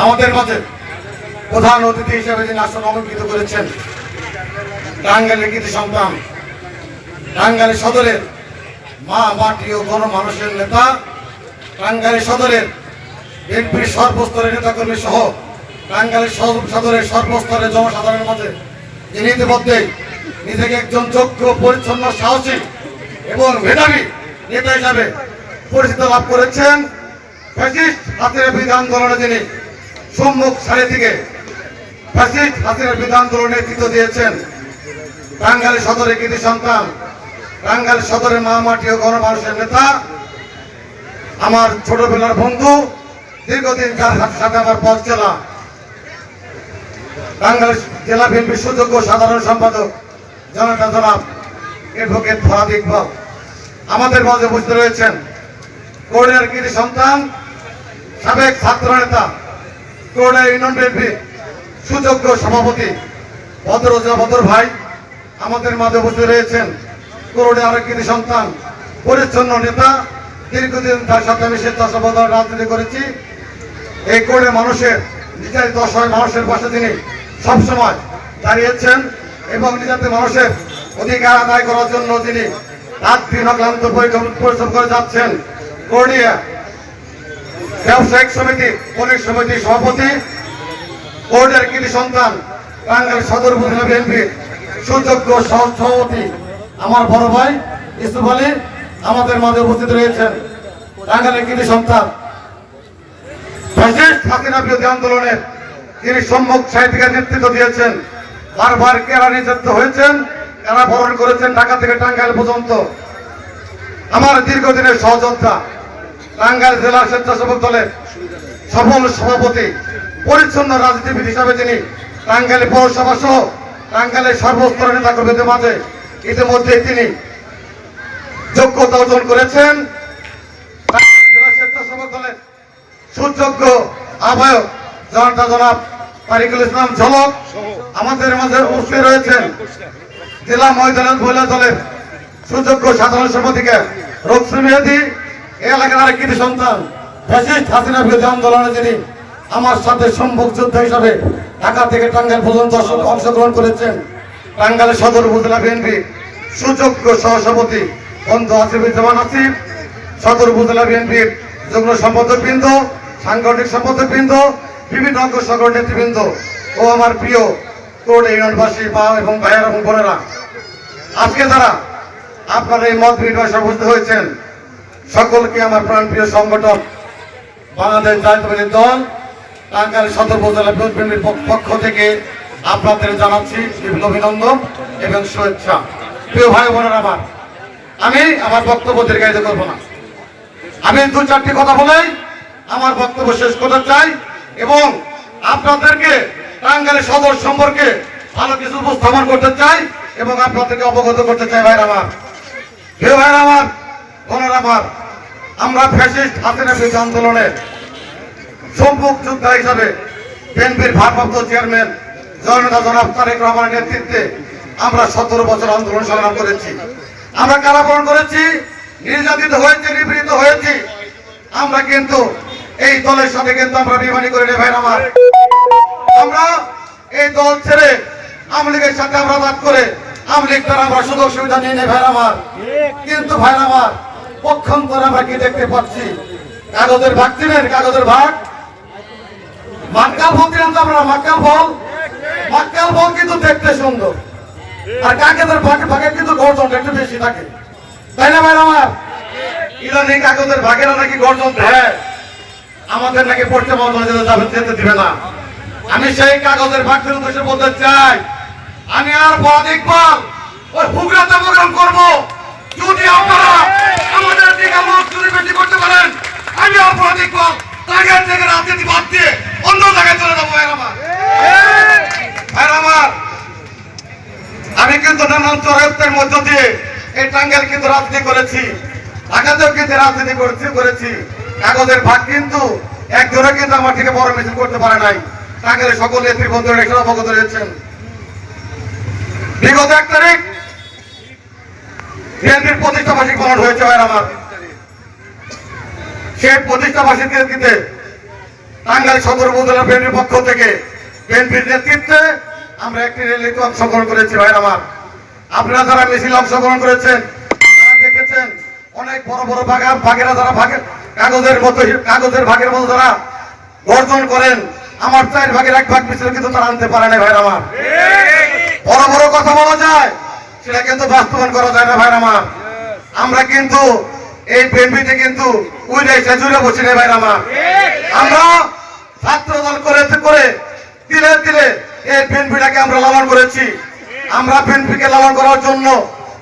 আমাদের মাঝে প্রধান অতিথি হিসেবে যিনি আসন অলঙ্কৃত করেছেন, টাঙ্গাইলের কৃতি সন্তান টাঙ্গাইল সদরের মা, মাটি ও গণমানুষের নেতা টাঙ্গাইল সদরের বিএনপির সর্বস্তরের নেতাকর্মী সহ টাঙ্গাইল সদ- সদরের সর্বস্তরের জনসাধারণের মাঝে যিনি ইতিমধ্যে নিজেকে একজন যোগ্য, পরিচ্ছন্ন, সাহসী এবং মেধাবী নেতা হিসাবে পরিচিত লাভ করেছেন, ফ্যাসিস্ট হাতের বিধান আন্দোলনে যিনি সম্মুখ সারি থেকে ফ্যাসিস্ট হাতের বিধান আন্দোলনে নেতৃত্ব দিয়েছেন। টাঙ্গাইল সদরের কৃতি সন্তান টাঙ্গাইল সদরের মহামাটি ও গণমানুষের নেতা, আমার ছোটবেলার বন্ধু, দীর্ঘদিন যার সাথে আমার পথ চলা। টাঙ্গাইল জেলা বিএনপির সুযোগ্য সাধারণ সম্পাদক, জনতা জনাব এডভোকেট ফরাদ ইকবাল। আমাদের মাঝে বুঝতে রয়েছেন কোরিয়ার কৃতি সন্তান, সাবেক ছাত্র নেতা কোরিয়া ইউনিয়ন সুযোগ্য সভাপতি ভদ্র ভদ্র ভাই, আমাদের মাঝে উপস্থিত রয়েছেন। কোরডে আরেক কৃতি সন্তান, পরিচ্ছন্ন নেতা, দীর্ঘদিন তার সাথে আমি স্বেচ্ছাসেবক রাজনীতি করেছি। এই করে মানুষের, নির্যাতিত অসহায় মানুষের পাশে তিনি সবসময় দাঁড়িয়েছেন এবং নির্যাতিত মানুষের অধিকার আদায় করার জন্য তিনি রাত দিন পরিশ্রম- করে যাচ্ছেন। করণিয়া ব্যবসায়িক সমিতি পলিশ সমিতির সভাপতি, বোর্ডের সন্তান সদর উপজেলা বিএনপির সুযোগ্য সভাপতি আমার বড় ভাই ইসুফ আলী আমাদের মাঝে উপস্থিত রয়েছেন। কৃতি সন্তান। বিরোধী আন্দোলনের তিনি সম্মুখ সাহিত্যিকা নেতৃত্ব দিয়েছেন। বারবার কেরা নির্যাতিত হয়েছেন এরা বরণ করেছেন ঢাকা থেকে টাঙ্গাইল পর্যন্ত। আমার দীর্ঘদিনের সহযোদ্ধা টাঙ্গাইল জেলা স্বেচ্ছাসেবক দলের সফল সভাপতি, পরিচ্ছন্ন রাজনীতিবিদ হিসাবে তিনি টাঙ্গাইল পৌরসভা সহ টাঙ্গাইলের নেতা কর্মীদের মাঝে ইতিমধ্যে তিনি যোগ্যতা অর্জন করেছেন। জেলা স্বেচ্ছাসেবক দলের সুযোগ্য আহ্বায়ক জনতা জনাব তারিকুল ইসলাম ঝলক আমাদের মাঝে উপস্থিত রয়েছেন। জেলা মহিলা মহিলা দলের সুযোগ্য সাধারণ সম্পাদিকা রক্সি মেহেদি এলাকার কৃতি সন্তান, ফ্যাসিস্ট হাসিনা বিরোধী আন্দোলনে যিনি আমার সাথে সম্মুখ যোদ্ধা হিসাবে ঢাকা থেকে টাঙ্গাইল পর্যন্ত অংশগ্রহণ করেছেন, টাঙ্গাইলের সদর উপজেলা বিএনপি সুযোগ্য সহসভাপতি বন্ধু আসিফুজ্জামান আসিফ, সদর উপজেলা বিএনপির যুগ্ম সম্পাদক বৃন্দ সাংগঠনিক সম্পাদক বৃন্দ বিভিন্ন অঙ্গ সংগঠন নেতৃবৃন্দ ও আমার প্রিয় কোর্ট ইউনিয়নবাসী মা এবং ভাইয়েরা এবং বোনেরা। আজকে যারা আপনার এই মত বিনিময় উপস্থিত হয়েছেন সকলকে আমার প্রাণপ্রিয় সংগঠন বাংলাদেশ জাতীয়বাদী দল টাঙ্গাইল সদর উপজেলা বিএনপির পক্ষ থেকে আপনাদের জানাচ্ছি বিভিন্ন অভিনন্দন এবং শুভেচ্ছা। প্রিয় ভাই বোনের আমার, আমি আমার বক্তব্য দীর্ঘায়িত করব না। আমি দু চারটি কথা বলে আমার বক্তব্য শেষ করতে চাই এবং আপনাদেরকে টাঙ্গাইলের সদর সম্পর্কে ভালো কিছু উপস্থাপন করতে চাই এবং আপনাদেরকে অবগত করতে চাই ভাইরা আমার। প্রিয় ভাইরা আমার বোনেরা আমার ফ্যাসিস্ট হাসিনা বিরোধী আন্দোলনের সম্মুখ যোদ্ধা হিসাবে বিএনপির ভারপ্রাপ্ত চেয়ারম্যান জননেতা জনাব তারেক রহমানের নেতৃত্বে আমরা সতেরো বছর আন্দোলন সংগ্রাম করেছি। আমরা কারাবরণ করেছি, নির্যাতিত হয়েছি, নিপীড়িত হয়েছি। আমরা কিন্তু এই দলের সাথে কিন্তু আমরা বিমানি করে নেই ভাই আমার। আমরা এই দল ছেড়ে আওয়ামী লীগের সাথে আমরা বাদ করে আওয়ামী লীগ দ্বারা আমরা সুযোগ সুবিধা নিয়ে নেই ভাই আমার। কিন্তু ভাই আমার পক্ষান্তরে আমরা কি দেখতে পাচ্ছি। কাগজের ভাগ চিনেন কাগজের ভাগ। মাক্কাল ফল তো মাক্কাল ফল? মাক্কাল ফল কিন্তু দেখতে সুন্দর। আর কাগজের ভাগে ভাগে কিন্তু গর্জন একটু বেশি থাকে। তাই না ভাই আমার? কাগজের ভাগেরা নাকি গর্জন দেয়। আমাদের নাকি পড়তে হয়ে যাবে, যেতে দিবে না। আমি সেই কাগজের ভাগের উদ্দেশ্যে বলতে চাই, আমি আর বড় ইকবাল ওই প্রোগ্রাম করব। যদি আপনারা আমাদের দিকে মুখ বেশি করতে পারেন। আমি আর বড় ইকবাল থেকে রাজনীতি বাদ দিয়ে অন্য জায়গায় চলে যাব আমার। আমি কিন্তু নানান চরত্বের মধ্য দিয়ে এই টাঙ্গাইল কিন্তু রাজনীতি করেছি, ঢাকাতেও কিন্তু রাজনীতি করেছি করেছি। কাগজের ভাগ কিন্তু একজনে কিন্তু আমার থেকে বড় মিছিল করতে পারে নাই। টাঙ্গাইলের সকল নেতৃবৃন্দ এখানে অবগত রয়েছেন। বিগত এক তারিখ বিএনপির প্রতিষ্ঠা বার্ষিক পালন হয়েছে ভাই আমার। সেই প্রতিষ্ঠা বার্ষিকীতে টাঙ্গাইল সদর উপজেলা বিএনপির পক্ষ থেকে বিএনপির নেতৃত্বে আমরা একটি র্যালিতে অংশগ্রহণ করেছি ভাই আমার। আপনারা যারা মিছিল অংশগ্রহণ করেছেন দেখেছেন অনেক বড় বড় ভাগা ভাগেরা যারা ভাগের কাগজের মতো কাগজের ভাগের মতো যারা গর্জন করেন, আমার চার ভাগের এক ভাগ মিছিল কিন্তু তারা আনতে পারে না ভাই আমার। বড় বড় কথা বলা যায় সেটা কিন্তু বাস্তবায়ন করা যায় না ভাই আমার। আমরা কিন্তু এই বিএনপিতে কিন্তু উইলে জুড়ে বসি না ভাই আমার। আমরা ছাত্র দল করে করে তিলে তিলে এই বিএনপিটাকে আমরা লালন করেছি। আমরা বিএনপিকে লালন করার জন্য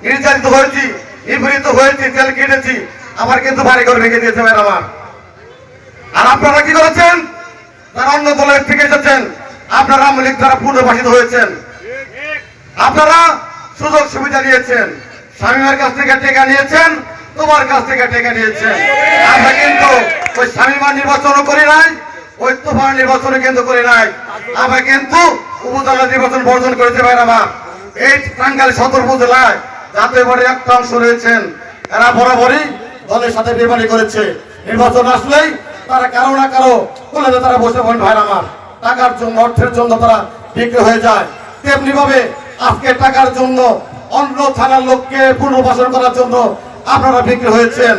নির্যাতিত হয়েছি, নিপীড়িত হয়েছি, তেল কেটেছি আমার কিন্তু বাড়ি ঘর ভেঙে দিয়েছে ভাই আমার। আর আপনারা কি করেছেন? তারা অন্য দলের থেকে এসেছেন, আপনারা আওয়ামী লীগ দ্বারা পুনর্বাসিত হয়েছেন। আপনারা সুযোগ সুবিধা নিয়েছেন স্বামীমার কাছ থেকে টেকা নিয়েছেন, তোমার কাছ থেকে টেকা নিয়েছেন। আমরা কিন্তু ওই স্বামীমার নির্বাচনও করি নাই, ওই তোমার নির্বাচনও কিন্তু করি নাই। আমরা কিন্তু উপজেলা নির্বাচন বর্জন করেছে ভাই আমার। এই টাঙ্গাইল সদর উপজেলায় জাতীয় বাড়ি একটা অংশ রয়েছেন। এরা বরাবরই দলের সাথে বেমানি করেছে। নির্বাচন আসলেই তারা কারও না কারও কোলে তারা বসে পড়েন ভাই আমার। টাকার জন্য, অর্থের জন্য তারা বিক্রি হয়ে যায়। তেমনি ভাবে আজকে টাকার জন্য অন্য থানার লোককে পুনর্বাসন করার জন্য আপনারা বিক্রি হয়েছেন।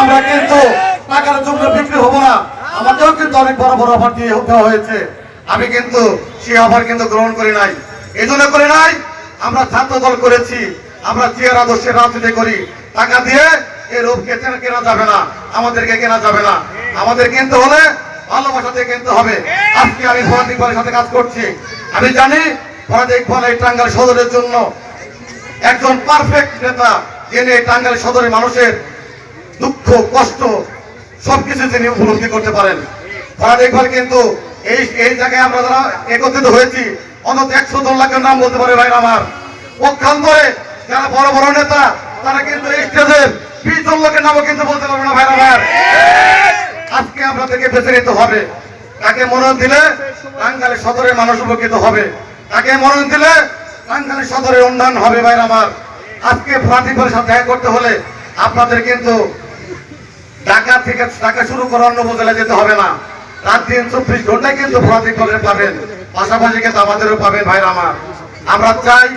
আমরা কিন্তু টাকার জন্য বিক্রি হব না। আমাকেও কিন্তু অনেক বড় বড় অফার দিয়ে দেওয়া হয়েছে। আমি কিন্তু সেই অফার কিন্তু গ্রহণ করি নাই। এই জন্য করি নাই, আমরা ছাত্র দল করেছি। আমরা চেয়ার আদর্শের রাজনীতি করি। টাকা দিয়ে এই রূপকে কেনা যাবে না? আমাদেরকে কেনা যাবে না। আমাদের কিন্তু হলে ভালোবাসাতে কিন্তু হবে। আজকে আমি সাথে কাজ করছি। আমি জানি ইকবাল এই টাঙ্গাল সদরের জন্য। একজন পারফেক্ট নেতা টাঙ্গাইল সদরের মানুষের দুঃখ, কষ্ট, সবকিছু তিনি উপলব্ধি করতে পারেন। কিন্তু এই এই জায়গায় আমরা যারা একত্রিত হয়েছি, অন্তত একশো জন লাখের নাম বলতে পারে ভাই আমার। পক্ষান্তরে যারা বড় বড় নেতা, তারা কিন্তু স্টেজের বিশ জন লোকের নামও কিন্তু বলতে পারবে না ভাই আমার। আজকে আপনাদেরকে বেছে নিতে হবে। তাকে মনোনয়ন দিলে টাঙ্গাইল সদরের মানুষ উপকৃত হবে। তাকে মনোনয়ন দিলে টাঙ্গাইল সদরের উন্নয়ন হবে ভাই আমার। আজকে ফ্লাটিফের সাথে দেখা করতে হলে আপনাদের কিন্তু ঢাকা থেকে ঢাকা শুরু করে অন্য উপজেলা যেতে হবে না। রাত দিন চব্বিশ ঘন্টায় কিন্তু ফ্লাটিক পাবেন। পাশাপাশি কিন্তু আমাদেরও পাবেন ভাই আমার। আমরা চাই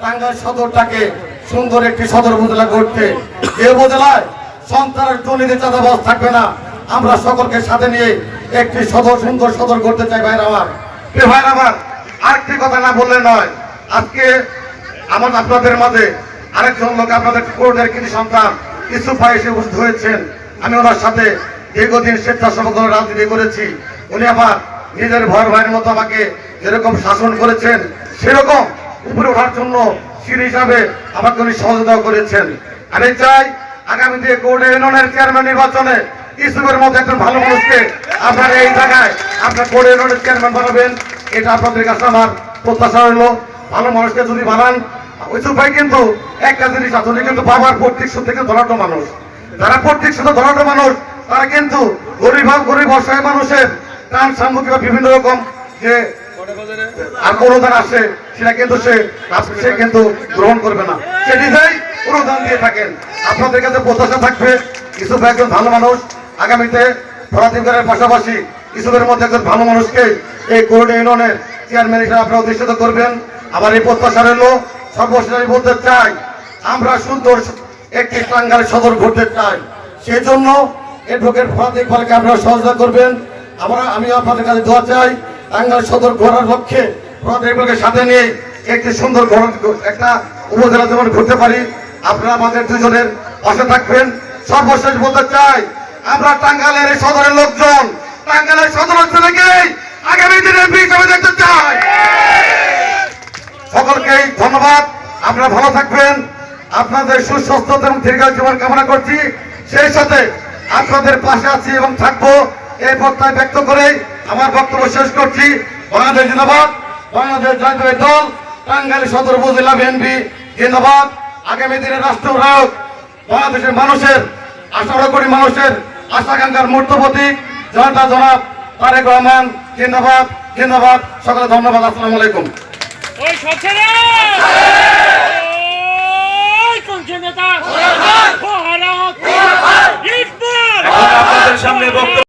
টাঙ্গাইল সদরটাকে সুন্দর একটি সদর উপজেলা করতে। যে উপজেলায় সন্ত্রাস, দুর্নীতি, চাঁদাবাজ থাকবে না। আমরা সকলকে সাথে নিয়ে একটি সদর, সুন্দর সদর করতে চাই ভাইরা আমার। এ ভাইরা আমার আরেকটি কথা না বললে নয়। আজকে আমার আপনাদের মাঝে আরেকজন লোক আপনাদের কোর্টের কিছু সন্তান ভাই এসে উপস্থিত হয়েছেন। আমি ওনার সাথে দীর্ঘদিন স্বেচ্ছাসেবক রাজনীতি করেছি। উনি আমার নিজের ভয় ভাইয়ের মতো আমাকে যেরকম শাসন করেছেন, সেরকম উপরে ওঠার জন্য সিঁড়ি হিসাবে আমাকে উনি সহযোগিতা করেছেন। আমি চাই আগামী যে কোর্ট ইউনিয়নের চেয়ারম্যান নির্বাচনে ইসুফের মতো একজন ভালো মানুষকে আপনার এই জায়গায় আপনার কোর্ট ইউনিয়নের চেয়ারম্যান বানাবেন। এটা আপনাদের কাছে আমার প্রত্যাশা হইল ভালো মানুষকে যদি বানান ইসুফ ভাই কিন্তু একটা জিনিস উনি কিন্তু বাবার প্রত্যেক সূত্রে কিন্তু ধরাটো মানুষ। যারা প্রত্যেক সূত্রে ধরাটো মানুষ, তারা কিন্তু গরিব গরিব অসহায় মানুষের ত্রাণ সামগ্রী বা বিভিন্ন রকম যে অনুদান আসে সেটা কিন্তু সে সে কিন্তু গ্রহণ করবে না। সে নিজেই অনুদান দিয়ে থাকেন। আপনাদের কাছে প্রত্যাশা থাকবে কিছু ভাই একজন ভালো মানুষ। আগামীতে ফরাতিবগারের পাশাপাশি ইসুফের মধ্যে একজন ভালো মানুষকে এই কোর্ট ইউনিয়নের চেয়ারম্যান হিসেবে আপনারা অধিষ্ঠিত করবেন। আমার এই প্রত্যাশা রইল, সর্বশেষ বলতে চাই, আমরা সুন্দর একটি টাঙ্গাইল সদর ঘুরতে চাই। সেই জন্য এডভোকেট ফরাদ ইকবালকে আপনারা সহযোগিতা করবেন। আমরা আমি আপনাদের কাছে দোয়া চাই, টাঙ্গাইল সদর ঘোরার লক্ষ্যে ফরাদ ইকবালকে সাথে নিয়ে একটি সুন্দর একটা উপজেলা যেমন ঘুরতে পারি, আপনারা আমাদের দুজনের পাশে থাকবেন। সর্বশেষ বলতে চাই, আমরা টাঙ্গাইলের এই সদরের লোকজন টাঙ্গাইলের সদর অঞ্চলে আগামী দিনে হিসেবে দেখতে চাই। সকলকেই ধন্যবাদ। আপনারা ভালো থাকবেন। আপনাদের সুস্বাস্থ্য এবং দীর্ঘ জীবন কামনা করছি। সেই সাথে আপনাদের পাশে আছি এবং থাকব এই বক্তব্য ব্যক্ত করে আমার বক্তব্য শেষ করছি। বাংলাদেশ জিন্দাবাদ। বাংলাদেশ জাতীয় দল। টাঙ্গাইল সদর উপজেলা বিএনপি জিন্দাবাদ। আগামী দিনে রাষ্ট্র বাংলাদেশের মানুষের আশা করি মানুষের আশাকাঙ্ক্ষার মূর্ত প্রতীক। জনতা জনাব তারেক রহমান জিন্দাবাদ জিন্দাবাদ সকলে ধন্যবাদ আসসালামু আলাইকুম। আপনাদের সামনে বক্তব্য